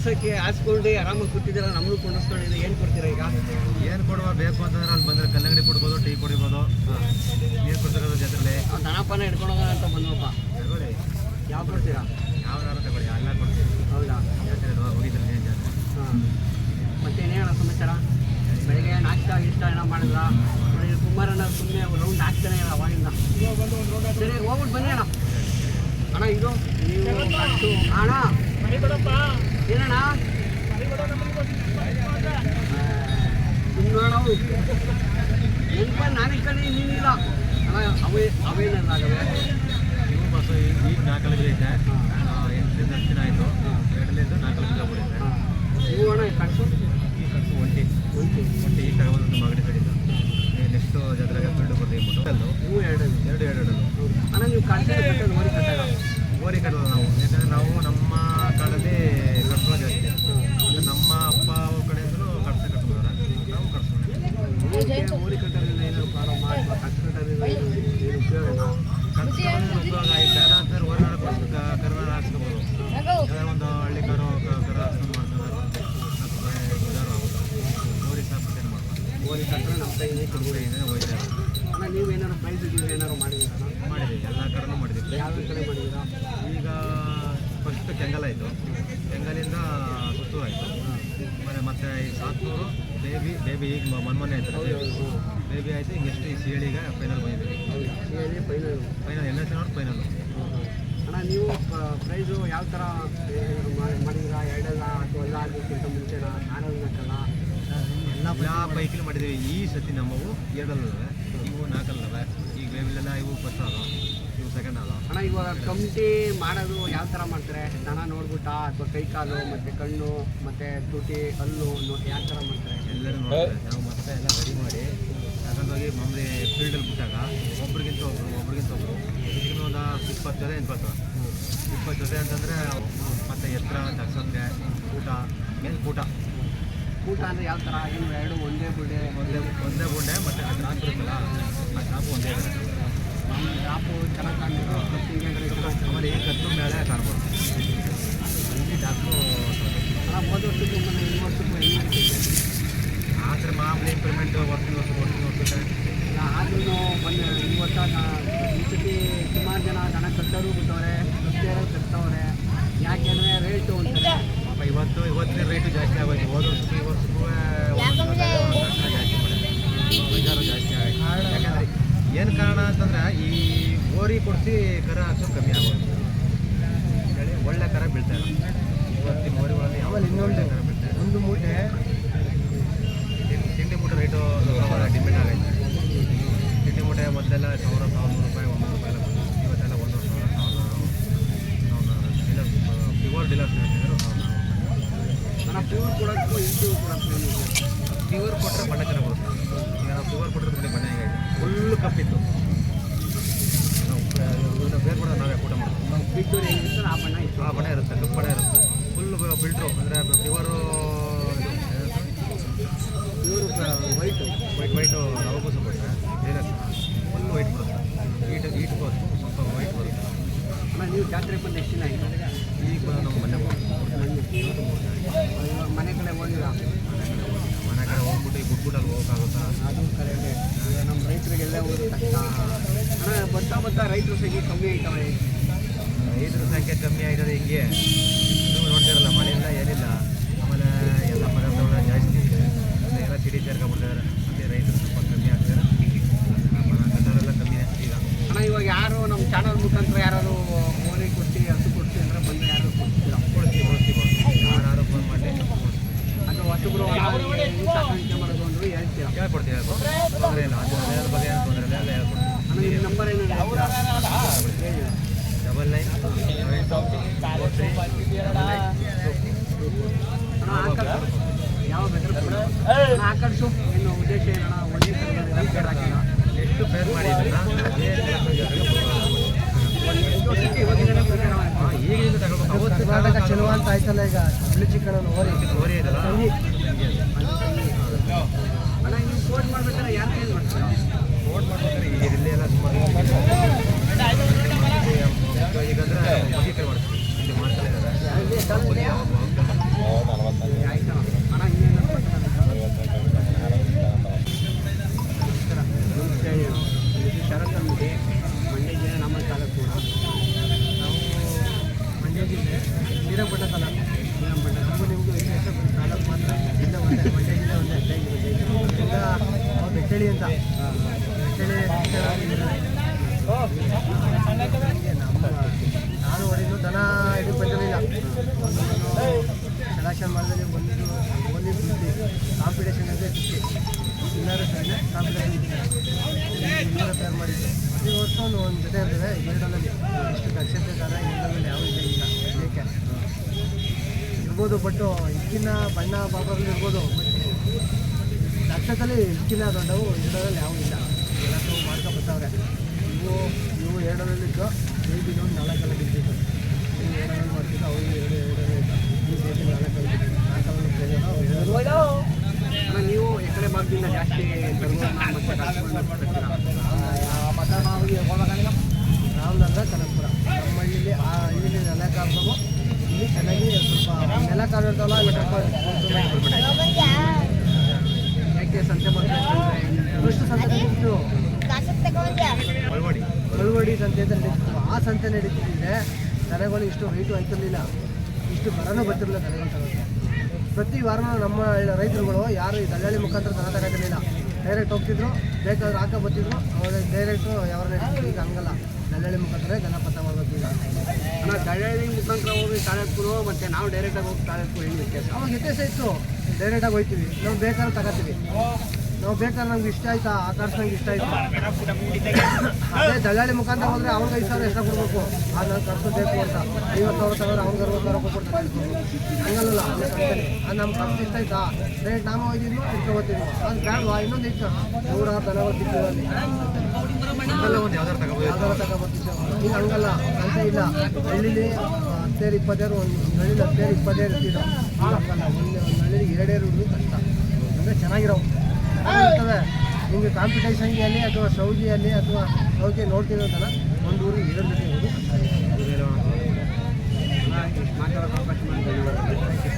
ಆಸಕ್ಕೆ ಹಾಸ್ಕೊಂಡು ಆರಾಮಾಗಿ ಕೂತಿದ್ದೀರ? ನಮ್ಮನ್ನು ಇದು ಏನು ಕೊಡ್ತೀರಾ ಈಗ? ಏನು ಕೊಡುವ? ಬೇಕು ಅಂತಂದ್ರೆ ಅಲ್ಲಿ ಬಂದರೆ ಕಲ್ಲಂಗಡಿ ಕೊಡ್ಬೋದು ಟೀ ಕುಡಿಬೋದು. ನೀರು ಕೊಡ್ತಿರೋದು ಜೊತೆಲಿ. ಅವ್ನು ದನಪಾನ ಹಿಡ್ಕೊಂಡು ಹೋಗೋಣ ಅಂತ ಬಂದ್ವಪ್ಪ. ತಗೊಳ್ಳಿ. ಯಾವ ಕೊಡ್ತೀರಾ? ಯಾವ್ದಾರು ತಗೊಳ್ಳಿ ಎಲ್ಲ ಕೊಡ್ತೀವಿ. ಹೌದಾ? ಜಾತ್ರೆ ಹೋಗಿದ್ರೆ ಏನು ಹಾಂ. ಮತ್ತೆ ಇನ್ನೇನ ಸಮಾಚಾರ? ಬೆಳಗ್ಗೆ ನಾಷ್ಟ ಇಷ್ಟ ಏನೋ ಮಾಡಿಲ್ಲ ಬೆಳಗ್ಗೆ ಕುಮಾರಣ್ಣ ಸುಮ್ಮನೆ ರೌಂಡ್ ಹಾಕ್ತಾನೆ ಇಲ್ಲ ಅವಾಗಿಂದ. ಸರಿ ಹೋಗ್ಬಿಟ್ಟು ಬನ್ನಿ ಅಣ್ಣ. ಅಣ್ಣ ಇದು ನೀವು ಅಷ್ಟು ಅಣ್ಣ. ಏನಣ್ಣ? ನೆನ್ಪ ನಾನು ಈ ನೀನಿಲ್ಲ. ಅಣ್ಣ ಅವೇ ಅವೇನಾಗವೆ ಇವು ಬಸ್ ಈಗ ನಾಲ್ಕು ಐತೆ. ಆ, ಎಂಟರಿಂದ ಹತ್ತು ದಿನ ಆಯಿತು. ಎರಡರಿಂದ ನಾಲ್ಕು ಲಕ್ಷ ಬಿಡಿದೆ ಹಾಂ. ನೀವು ಅಣ್ಣ ಕಳ್ಸು ಈ ಕಟ್ಟು ಒಂಟಿ ಒಂಟಿ ಒಂಟಿ ಈ ಕಡೆ ಒಂದು ಮಗಡಿ ಕಡಿದು ನೆಕ್ಸ್ಟ್ ಜಾತ್ರೆಗೆ ಫೀಲ್ಡ್ ಬರ್ದು ಅಲ್ಲು ನೀವು ಎರಡು ಎರಡು ಎರಡು ಎರಡು ಅಣ್ಣ ನೀವು ಕಳ್ಸಿದ್ರೆ ಕಟ್ಟೋದು ಓರಿ ಕಟ್ಟಾಗ ಓರಿ ಕಟ್ಟಲ್ಲ ನಾವು ಯಾಕಂದ್ರೆ ನಾವು ನಮ್ಮ ಕಾಲದಲ್ಲಿ ಕಟ್ಸೋ ಜಾಸ್ತಿ ಅಂದ್ರೆ ನಮ್ಮ ಅಪ್ಪ ಅವ್ರ ಕಡೆಯಿಂದಲೂ ಕಟ್ಸ ಕಟ್ಬೋದಾರ ನಾವು ಕಟ್ಸೋಣ ಇದಕ್ಕೆ ಓರಿ ಕಟ್ಟೋದ್ರಿಂದ ಏನು ಪ್ರಾಬ್ಲಮ್ ಅಥವಾ ಕಟ್ಟು ಕಟ್ಟೋದ್ರಿಂದ ಏನು ಏನು ಉಪಯೋಗನಾ ಕಟ್ಸೋದ್ರಿಂದ ಉಪಯೋಗ ಆಯ್ತು ಬೇಡ ಅಂತಂದ್ರೆ ಹೊರನಾಡ ಕೊಟ್ಟು ಕರ್ನಾಡ ಹಾಕ್ಸ್ಕೋಬೋದು ಯಾವ್ದಾರ ಒಂದು ಹಳ್ಳಿ ಕರು ಕ- ಕರು ಹಾಕ್ಸ್ಕೊಂಡು ಮಾಡ್ತಾರೆ ಹತ್ತು ರೂಪಾಯಿ ಗುಜಾರು ಆಗುತ್ತೆ ಓರಿ ಸಾಕು ಏನು ಓರಿ ಕಟ್ಟರೆ ನಮ್ಮ ಕೈನೇ ನಮ್ಮ ಕೈಯಿಂದ ಹೋಯ್ತಾರೆ ಅಣ್ಣ ನೀವೇನಾದ್ರು ಪ್ರೈಸ್ ಇದ್ದೀವಿ ಏನಾದ್ರು ಮಾಡಿದ್ದೀರಾ? ಮಾಡಿದ್ದೀವಿ ಎಲ್ಲ ಕಡೆನೂ ಮಾಡಿದ್ದೀವಿ. ಯಾವ ಕಡೆ ಮಾಡಿದ್ದೀರಾ? ಈಗ ಫಸ್ಟ್ ಕೆಂಗಲ್ ಆಯಿತು. ಕೆಂಗಲಿಂದ ಸುತ್ತು ಆಯಿತು. ಆಮೇಲೆ ಮತ್ತೆ ಈ ಸಾತ್ನೂರು ಬೇಬಿ ಬೇಬಿ ಈಗ ಮನ್ಮನೆ ಆಯ್ತು ಬೇಬಿ ಆಯಿತು ಈಗ ಎಷ್ಟು ಈ ಸಿಳಿಗ ಫೈನಲ್ ಬಂದಿದ್ದೀವಿ final final N S final ಅಣ್ಣ ನೀವು ಪ್ರೈಸು ಯಾವ ಥರ ಮಾಡಿದ್ದೀರಾ? ಎರಡಲ್ಲ ಅಥವಾ ಎಲ್ಲ ಆಗಬೇಕಿಂತ ಮುಂಚೆನ ನಾಲ್ಕಲ್ಲ ಎಲ್ಲ ಬೈಕಲ್ಲಿ ಮಾಡಿದ್ದೀವಿ. ಈ ಸತಿ ನಮ್ಮವು ಎರಡಲ್ಲವೆ ಇವು ನಾಲ್ಕಲ್ಲವೆ. ಈಗ ಬೇಬಿಲೆಲ್ಲ ಇವು ಫಸ್ಟ್ ಅದ ಇವು ಸೆಕೆಂಡ್ ಅದ ಅಣ್ಣ ಇವಾಗ ಕಮಿಟಿ ಮಾಡೋದು ಯಾವ ಥರ ಮಾಡ್ತಾರೆ? ದನ ನೋಡ್ಬಿಟ್ಟ ಅಥವಾ ಕೈ ಕಾಲು ಮತ್ತು ಕಣ್ಣು ಮತ್ತು ತುಟಿ ಹಲ್ಲು ಯಾವ ಥರ ಮಾಡ್ತಾರೆ? ಎಲ್ಲರೂ ನೋಡ್ತಾರೆ. ನಾವು ಮತ್ತೆ ಎಲ್ಲ ರೆಡಿ ಮಾಡಿ ಹೋಗಿ ಮಾಮೂಲಿ ಫೀಲ್ಡಲ್ಲಿ ಬಿಟ್ಟಾಗ ಒಬ್ರಿಗಿಂತ ಒಬ್ರು ಒಬ್ರಿಗಿಂತ ಒಬ್ರು ಒಂದು ಇಪ್ಪತ್ತು ಜೊತೆ ಇಪ್ಪತ್ತು ಇಪ್ಪತ್ತು ಜೊತೆ ಅಂತಂದರೆ ಮತ್ತೆ ಎತ್ತರ ತಗ್ಸೋಕ್ಕೆ ಊಟ ಮೇನ್ ಊಟ. ಊಟ ಅಂದರೆ ಯಾವ ಥರ ಏನು ಎರಡು ಒಂದೇ ಬುಡೆ ಒಂದೇ ಒಂದೇ ಗುಂಡೆ ಮತ್ತೆ ಅದು ನಾಲ್ಕು ಇರುತ್ತಲ್ಲ ಆ ಡ್ರಾಪ್ ಒಂದೇ ಮಾಮೂಲಿ ಟಾಪು ಚೆನ್ನಾಗಿ ಕಾಣಿದ್ರು ಕತ್ತಿಗೆ ಆಮೇಲೆ ಈ ಕತ್ತು ಮೇಲೆ ಕಾಣ್ಬೋದು. ಇಲ್ಲಿ ಡಾಕ್ಟ್ರು ಹೋದ ವರ್ಷಕ್ಕೆ ಮೊನ್ನೆ ಈ ವರ್ಷಕ್ಕೂ ಹೆಂಗೆ ಆ ಥರ ಮಾಮೂಲಿ ಇಂಪ್ರೂವ್ಮೆಂಟ್ ವರ್ಷದ ವರ್ಷ ವರ್ಷಕ್ಕೆ ಇಲ್ಲ ಆದ್ರೂ ಬಂದು ಈ ವರ್ಷ ಈ ಸತಿ ಸುಮಾರು ಜನ ಹಣ ಕಟ್ಟೋರು ಬಿಟ್ಟವ್ರೆ ಕಟ್ತವ್ರೆ ಯಾಕೆಂದರೆ ರೇಟು ಪಾಪ ಇವತ್ತು ಇವತ್ತಿನ ರೇಟು ಜಾಸ್ತಿ ಆಗೋಯ್ತು ಹೋದ ವರ್ಷಕ್ಕೂ ಈ ವರ್ಷಕ್ಕೂ ಒಂದೊಂದು ಜಾಸ್ತಿ ಮಾಡಿದೆ ಬಜಾರು ಜಾಸ್ತಿ ಆಗಿದೆ ಯಾಕಂದರೆ ಏನು ಕಾರಣ ಅಂತಂದ್ರೆ ಈ ಓರಿ ಕೊಡಿಸಿ ಕರ ಹಾಕೋದು ಕಮ್ಮಿ ಆಗೋದು. ಹೇಳಿ ಒಳ್ಳೆ ಕರ ಬೀಳ್ತಾ ಇಲ್ಲ. ಇವತ್ತಿನ ಮೋರಿಗಳಲ್ಲಿ ಆಮೇಲೆ ಇನ್ನೊಂದು ಕರ ಬೀಳ್ತಾ ಇಲ್ಲ. ಒಂದು ಮೂಟೆ ತಿಂಡಿ- ಮೂಟೆ ರೇಟು ಡಿಪೆಂಡ್ ಆಗೈತೆ. ತಿಂಡಿ ಮೂಟೆ ಮೊದಲೆಲ್ಲ ಸಾವಿರ ಸಾವಿರ ರೂಪಾಯಿ ಒಂದು ರೂಪಾಯಿ ಎಲ್ಲ. ಇವತ್ತೆಲ್ಲ ಒಂದು ಸಾವಿರ ಸಾವಿರ ಡೀಲರ್ ಪ್ಯೂರ್ ಡೀಲರ್ಸ್ ಹೇಳ್ತಿದ್ರು ಪ್ಯೂರ್ ಕೊಡೋಕ್ಕೂ ಇಂಟು ಕೊಡೋಕ್ಕೂ ಪ್ಯೂರ್ ಕೊಟ್ಟರೆ ಬಣ್ಣ ಚೆನ್ನಾಗಿ ಬರುತ್ತೆ. ಈಗ ನಾವು ಪ್ಯೂರ್ ಕೊಟ್ಟರೆ ಬಣ್ಣ ಹೇಗೆ ಫುಲ್ ಕಪ್ಪಿತ್ತು. ಇದನ್ನ ಬೇರೆ ಕೂಡ ನಾವೇ ಊಟ ಮಾಡ್ತೀವಿ ನಾವು ಹೆಂಗಿರ್ತಾರೆ ಆ ಬಣ್ಣ ಇತ್ತು ಆ ಬಣ್ಣ ಇರುತ್ತೆ ಕಪ್ಪಣ ಇರುತ್ತೆ ಫುಲ್ ಫಿಲ್ಟ್ರು ಅಂದರೆ pure pure white white white ರವೆ ಕೂಸು ಕೊಟ್ಟರೆ ಫುಲ್ ವೈಟ್ ಬರುತ್ತೆ ಈಟ್ ಈಟ್ ಬರುತ್ತೆ ಸ್ವಲ್ಪ ವೈಟ್ ಬರುತ್ತೆ ಅಣ್ಣ ನೀವು ಜಾತ್ರೆ ಬಂದು ಎಷ್ಟು ದಿನ ಆಯಿತು ಈಗ ನಾವು ಮನೆ ಇವತ್ತು ಮೂರು ಜನ. ಇವಾಗ ಮನೆ ಕಡೆ ಹೋಗಿಲ್ಲ ಮನೆ ಕಡೆ ಹೋಗ್ಬಿಟ್ಟು ಈ ಗುಡ್ಗುಡಲ್ಲಿ ಹೋಗೋಕ್ಕಾಗುತ್ತಾ ಅದು ಕರೆಕ್ಟೇ ನಮ್ಮ ರೈತರಿಗೆಲ್ಲ ಹೋಗಿ ಕಷ್ಟ. ಅಣ್ಣ ಬರ್ತಾ ಬರ್ತಾ ರೈತರ ಸಂಖ್ಯೆ ಕಮ್ಮಿ ಆಯ್ತವೆ. ರೈತರ ಸಂಖ್ಯೆ ಕಮ್ಮಿ ಆಗಿದೆ ಹಿಂಗೆ. ನೀವು ನೋಡ್ತಿರಲ್ಲ ಮಳೆ ಇಲ್ಲ ಏನಿಲ್ಲ. ಆಮೇಲೆ ಎಲ್ಲ ಪದಾರ್ಥಗಳ ಜಾಸ್ತಿ ಎಲ್ಲ ಸಿಡಿ ಸೇರ್ಕೊಂಡ್ಬಿಡ್ತಾರೆ ಮತ್ತೆ ರೈತರು ಸ್ವಲ್ಪ ಕಮ್ಮಿ ಆಗ್ತಾರೆ ಮನ ಕಮ್ಮಿ ಈಗ. ಅಣ್ಣ ಇವಾಗ ಯಾರು ನಮ್ಮ ಚಾನಲ್ ಮುಖಾಂತರ ಯಾರು ಓರಿ ಕೊಡ್ತೀವಿ ಹಸು ಕೊಡ್ತೀವಿ ಅಂದ್ರೆ ಬಂದು ಯಾರು ಕೊಡ್ತೀರಾ? ಕೊಡ್ತೀವಿ ಕೊಡ್ತೀವಿ ಯಾರು ಫೋನ್ ಮಾಡಿ. ಅಥವಾ ಹಸುಗಳು ಮಾಡೋದು ಹೇಳ್ಕೊಡ್ತೀವಿ ಹೇಳ್ಕೊ ತೊಂದರೆ ಇಲ್ಲ. ಅದು ಅದ್ರ ಬಗ್ಗೆ ಏನು ತೊಂದರೆ ಇಲ್ಲ. ಎಲ್ಲ ಹೇಳ್ಕೊಡ್ತೀವಿ ನಿಮ್ಮ ನಂಬರ್ ಏನು ಹೇಳಿ ಡಬಲ್ ನೈನ್ ಯಾವ ಆಕರ್ಷು ಏನು? ಉದ್ದೇಶ ಏನಣ್ಣ ಎಷ್ಟು ಫೇರ್ ತಗೊಳ್ಬೇಕು. ಕರ್ನಾಟಕ ಚೆಲುವ ಅಂತ ಆಯ್ತಲ್ಲ ಈಗ. ಬಿಳಿ ಚಿಕ್ಕಣ ಓರಿ ಓರಿ ಇದಲ್ಲ ಅಣ್ಣ ನೀವು ಕೋಟ್ ಮಾಡ್ಬೇಕಾದ್ರೆ ಯಾರು ಏನು ಮಾಡ್ತೀರಾ ನೋಟ್ ಮಾಡ್ಬೇಕಾದ್ರೆ ಈ ಇಲ್ಲಿ ಎಲ್ಲ ಸುಮಾರು ಈಗಂದ್ರೆ ಬಗ್ಗೆ ಕೈ ಮಾಡ್ತೀವಿ ಇಲ್ಲಿ ಮಾಡ್ತಾ ಇದ್ದಾರೆ ಚಳಿ ಅಂತ. ನಾನು ಹೊಡೆದು ದನ ಇದು ಬಂದಿರಲಿಲ್ಲ. ಸೆಲೆಕ್ಷನ್ ಮಾಡಿದ್ರೆ ಬಂದಿದ್ದು ಓನ್ಲಿ ಬಿದ್ದು ಕಾಂಪಿಟೇಷನ್ ಅಂದರೆ ಬಿಟ್ಟು ಎಲ್ಲರೂ ಸರಿ ಕಾಂಪಿಟೇಷನ್ ಇನ್ನೂರು ತಯಾರು ಮಾಡಿದ್ದೆ. ಈ ವರ್ಷ ಒಂದು ಒಂದು ಜೊತೆ ಇರ್ತದೆ ಎರಡರಲ್ಲಿ. ಎಷ್ಟು ದಕ್ಷತೆ ದರ ಎಲ್ಲರಲ್ಲಿ ಯಾವ ಇದೆ ಇಲ್ಲ. ಏಕೆ? ಇರ್ಬೋದು ಬಟ್ಟು ಇಕ್ಕಿನ ಬಣ್ಣ ಬಾಬಾಗಳು ಇರ್ಬೋದು ದಕ್ಷತೆಯಲ್ಲಿ ಹೆಚ್ಚಿಲ್ಲ ದೊಡ್ಡವು ಎರಡರಲ್ಲಿ ಯಾವ ಇಲ್ಲ ಎಲ್ಲರೂ ಮಾಡ್ಕೊ ಬರ್ತಾವ್ರೆ ಇವು ಇವು ಎರಡರಲ್ಲಿದ್ದು ಒಂದು ನಾಲ್ಕಲ್ಲ ಬಿದ್ದಿತ್ತು ಇವು ಎರಡರಲ್ಲಿ ಮಾಡ್ತಿದ್ದು ಅವು ಎರಡು ಎರಡರಲ್ಲಿ ಈ ಬೇಬಿ ನಾಲ್ಕಲ್ಲ ನಾಲ್ಕಲ್ಲಿ ಬೇರೆ ಎರಡು ಅಣ್ಣ ನೀವು ಎಕಡೆ ಕಡೆ ಭಾಗದಿಂದ ಜಾಸ್ತಿ ಆ ಮತ್ತೆ ನಾವು ಹೋಗ್ಬೇಕಂದ್ರೆ ರಾಮನಗರ ಕನಕಪುರ ನಮ್ಮ ಹಳ್ಳಿಲಿ ಆ ಹಳ್ಳಿಲಿ ನೆಲ ಕಾರ್ಬೋದು ಇಲ್ಲಿ ಚೆನ್ನಾಗಿ ಸ್ವಲ್ಪ ನೆಲ ಕಾರಿರ್ತಾವಲ್ಲ ಅಲ್ಲಿ ಸ್ವಲ್ಪ ಯಾಕೆ ಸಂತೆ ಬಗ್ಗೆ ಫಸ್ಟ್ ಸಂತೆ ನಡೀತಿತ್ತು ಮಳವಡಿ ಕಳುವಡಿ ಸಂತೆ ಅಂತ ನಡೀತಿತ್ತು ನಡೀತಿದ್ರೆ ದನಗಳು ಇಷ್ಟು ಹೈಟು ಆಯ್ತಿರ್ಲಿಲ್ಲ ಇಷ್ಟು ಬರನೂ ಬರ್ತಿರಲಿಲ್ಲ ದನಗಳು ಪ್ರತಿ ವಾರನೂ ನಮ್ಮ ರೈತರುಗಳು ಯಾರು ಈ ದಲ್ಲಾಳಿ ಮುಖಾಂತರ ದನ ತಗೋತಿರಲಿಲ್ಲ. ಡೈರೆಕ್ಟ್ ಹೋಗ್ತಿದ್ರು ಬೇಕಾದ್ರೆ ಹಾಕ ಬರ್ತಿದ್ರು. ಅವಾಗ ಡೈರೆಕ್ಟು ಯಾವ ಈಗ ಹಂಗಲ್ಲ. ದಲ್ಲಾಳಿ ಮುಖಾಂತರ ದನ ಪತ್ತ ಮಾಡ್ಬೇಕು ಈಗ. ದಳ್ಳಾಳಿ ಮುಖಾಂತರ ಹೋಗಿ ತಾಲೂಕು ಮತ್ತೆ ನಾವು ಡೈರೆಕ್ಟಾಗಿ ಹೋಗಿ ತಾಲೂಕು ಹೇಳಿ ವ್ಯತ್ಯಾಸ? ಅವಾಗ ವ್ಯತ್ಯಾಸ ಇತ್ತು. ಡೈರೆಕ್ಟಾಗಿ ಹೋಗ್ತೀವಿ ನಾವು ಬೇಕಾದ್ರೆ ತಗೋತೀವಿ. ನಾವು ಬೇಕಾದ್ರೆ ನಮ್ಗೆ ಇಷ್ಟ ಆಯ್ತಾ? ಆ ಕಾರ್ಸ್ ನಂಗೆ ಇಷ್ಟ ಆಯ್ತು? ಅದೇ ದಲ್ಲಾಳಿ ಮುಖಾಂತರ ಹೋದ್ರೆ ಅವ್ರಿಗೆ ಐದು ಸಾವಿರ ಎಷ್ಟು ಕೊಡ್ಬೇಕು. ಆ ನಾನು ಖರ್ಚು ಬೇಕು ಅಂತ. ಐವತ್ತು ಸಾವಿರ ಸಾವಿರ ಅವ್ನಿಗೆ ಅರವತ್ತು ಸಾವಿರ ಕೊಡ್ತಾರೆ. ಹಂಗಲ್ಲ. ಅದು ನಮ್ಮ ಖರ್ಚು ಇಷ್ಟ ಆಯ್ತಾ? ರೇಟ್ ನಾವು ಹೋಗಿದ್ವಿ ಹೋಗ್ತೀವಿ ಅದು ಬೇಡವಾ ಇನ್ನೊಂದು ಇತ್ತು. ನೂರಾರು ದನಗಳು ಸಿಗ್ತೀವಿ ಯಾವ್ದಾರು ಈಗ ಹಂಗಲ್ಲ ಅಂತ ಇಲ್ಲ. ಹಳ್ಳಿಲಿ ಹತ್ತೇರು, ಇಪ್ಪತ್ತೇರು, ಒಂದು ಹಳ್ಳಿಲಿ ಹತ್ತೇರು, ಇಪ್ಪತ್ತೇರು ಹಂಗಲ್ಲ, ಒಂದು ಹಳ್ಳಿಲಿ ಎರಡೇರು ಕಷ್ಟ. ಅಂದರೆ ಚೆನ್ನಾಗಿರೋ ಇರ್ತವೆ ನಿಮಗೆ ಕಾಂಪಿಟೇಷನ್ಗೆ ಅಥವಾ ಸೌದಿಯಲ್ಲಿ ಅಥವಾ ಸೌದಿ ನೋಡ್ತಿರೋ ಥರ ಒಂದು ಊರಿಗೆ ಎರಡು ಜೊತೆ